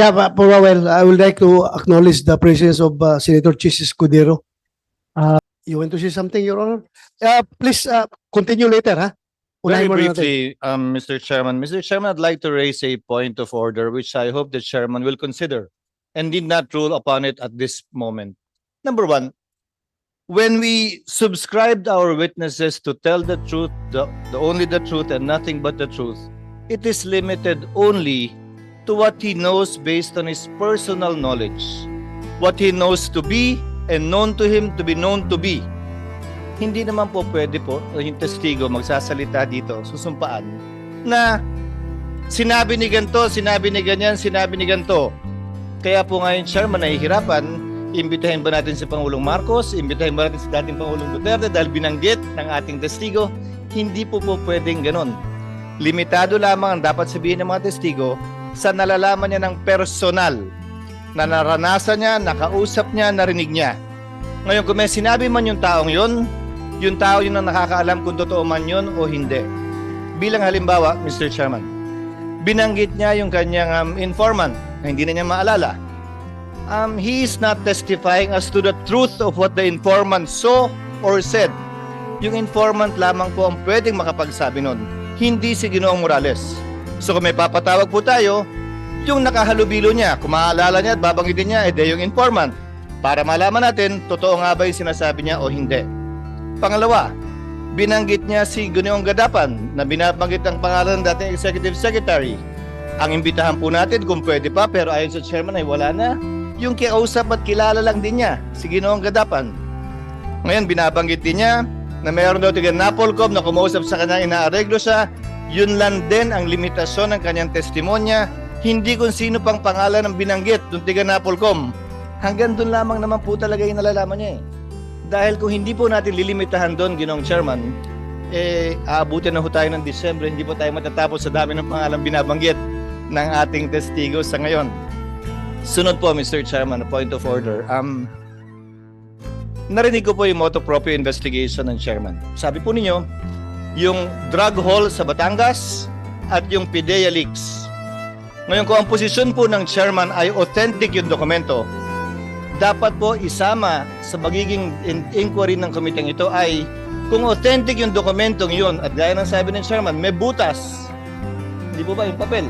Yeah, but for a while, I would like to acknowledge the presence of uh, Senator Chis Escudero. Uh, you want to say something, Your Honor? Uh, please uh, continue later, ha? Very mo na natin. briefly, um, Mr. Chairman. Mr. Chairman, I'd like to raise a point of order which I hope the chairman will consider and did not rule upon it at this moment. Number one, when we subscribed our witnesses to tell the truth, the, the only the truth and nothing but the truth, it is limited only to what he knows based on his personal knowledge. What he knows to be and known to him to be known to be hindi naman po pwede po yung testigo magsasalita dito, susumpaan, na sinabi ni ganito, sinabi ni ganyan, sinabi ni ganito. Kaya po ngayon, Chairman, nahihirapan, imbitahin ba natin si Pangulong Marcos, imbitahin ba natin si dating Pangulong Duterte dahil binanggit ng ating testigo, hindi po po pwedeng ganon. Limitado lamang ang dapat sabihin ng mga testigo sa nalalaman niya ng personal na naranasan niya, nakausap niya, narinig niya. Ngayon, kung may sinabi man yung taong yon, yung tao yun ang nakakaalam kung totoo man yun o hindi. Bilang halimbawa, Mr. Chairman, binanggit niya yung kanyang um, informant na hindi na niya maalala. Um, he is not testifying as to the truth of what the informant saw or said. Yung informant lamang po ang pwedeng makapagsabi nun, hindi si Ginoong Morales. So kung may papatawag po tayo, yung nakahalubilo niya, kung maaalala niya at babanggitin niya, edi yung informant. Para malaman natin, totoo nga ba yung sinasabi niya o hindi. Pangalawa, binanggit niya si Guneong Gadapan na binabanggit ang pangalan ng dating Executive Secretary. Ang imbitahan po natin kung pwede pa pero ayon sa chairman ay wala na. Yung kiausap at kilala lang din niya, si Ginoong Gadapan. Ngayon, binabanggit din niya na mayroon daw tiga Napolcom na kumausap sa kanya, inaareglo siya. Yun lang din ang limitasyon ng kanyang testimonya. Hindi kung sino pang pangalan ang binanggit ng tiga Napolcom. Hanggang doon lamang naman po talaga yung nalalaman niya eh. Dahil kung hindi po natin lilimitahan doon, ginong chairman, eh, aabutin na ho tayo ng Disyembre, hindi po tayo matatapos sa dami ng pangalan binabanggit ng ating testigo sa ngayon. Sunod po, Mr. Chairman, point of order. Um, narinig ko po yung motu proprio investigation ng chairman. Sabi po ninyo, yung drug haul sa Batangas at yung PIDEA leaks. Ngayon, kung ang posisyon po ng chairman ay authentic yung dokumento, dapat po isama sa magiging in- inquiry ng komiteng ito ay kung authentic yung dokumentong yun at gaya ng sabi ng chairman, may butas. Hindi po ba yung papel?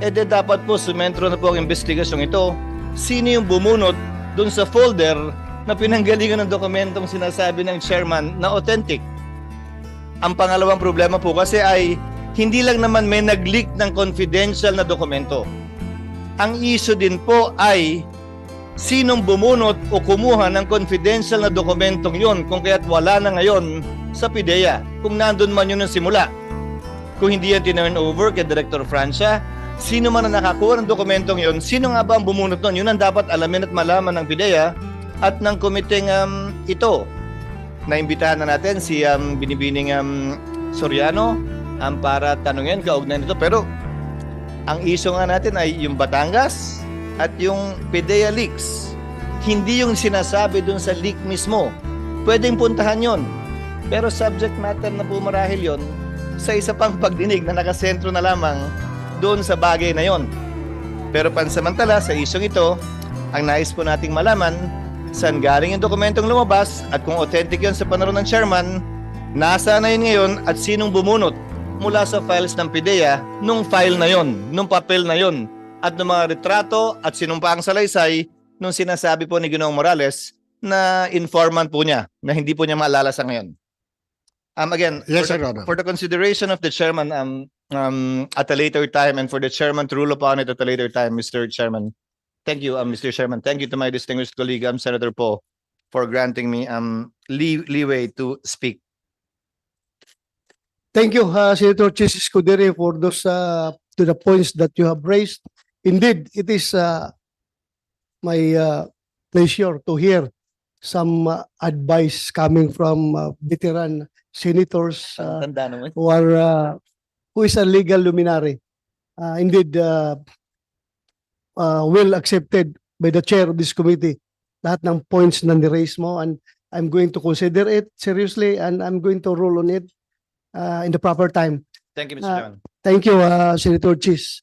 E de dapat po sumentro na po ang investigasyong ito. Sino yung bumunot dun sa folder na pinanggalingan ng dokumentong sinasabi ng chairman na authentic? Ang pangalawang problema po kasi ay hindi lang naman may nag-leak ng confidential na dokumento. Ang issue din po ay sinong bumunot o kumuha ng confidential na dokumentong yon kung kaya't wala na ngayon sa PIDEA kung nandun man yun ng simula. Kung hindi yan tinurn over kay Director Francia, sino man ang nakakuha ng dokumentong yon, sino nga ba ang bumunot nun? Yun ang dapat alamin at malaman ng PIDEA at ng komiteng um, ito. Naimbitahan na natin si um, Binibining um, Soriano um, para tanungin kaugnay nito. Pero ang issue nga natin ay yung Batangas, at yung PDEA leaks, hindi yung sinasabi dun sa leak mismo. Pwedeng puntahan yon. Pero subject matter na po marahil yon sa isa pang pagdinig na nakasentro na lamang doon sa bagay na yon. Pero pansamantala sa isyong ito, ang nais po nating malaman saan galing yung dokumentong lumabas at kung authentic yon sa panahon ng chairman, nasa na yun ngayon at sinong bumunot mula sa files ng PIDEA nung file na yon, nung papel na yon at ng mga retrato at sinumpaang salaysay nung sinasabi po ni Ginoong Morales na informant po niya na hindi po niya maalala sa ngayon. Um, again, Yes, for, the, for the consideration of the chairman um, um, at a later time and for the chairman to rule upon it at a later time, Mr. Chairman. Thank you, um, Mr. Chairman. Thank you to my distinguished colleague, um, Senator Poe, for granting me um, lee- leeway to speak. Thank you, uh, Senator Chis Escudero, for those uh, to the points that you have raised. Indeed, it is uh, my uh, pleasure to hear some uh, advice coming from uh, veteran senators uh, Tanda naman. who are uh, who is a legal luminary. Uh, indeed, uh, uh, well accepted by the chair of this committee. Lahat ng points na ni-raise mo and I'm going to consider it seriously and I'm going to rule on it uh, in the proper time. Thank you, Mr. Ah, Chairman. Thank you, uh, Senator Chis.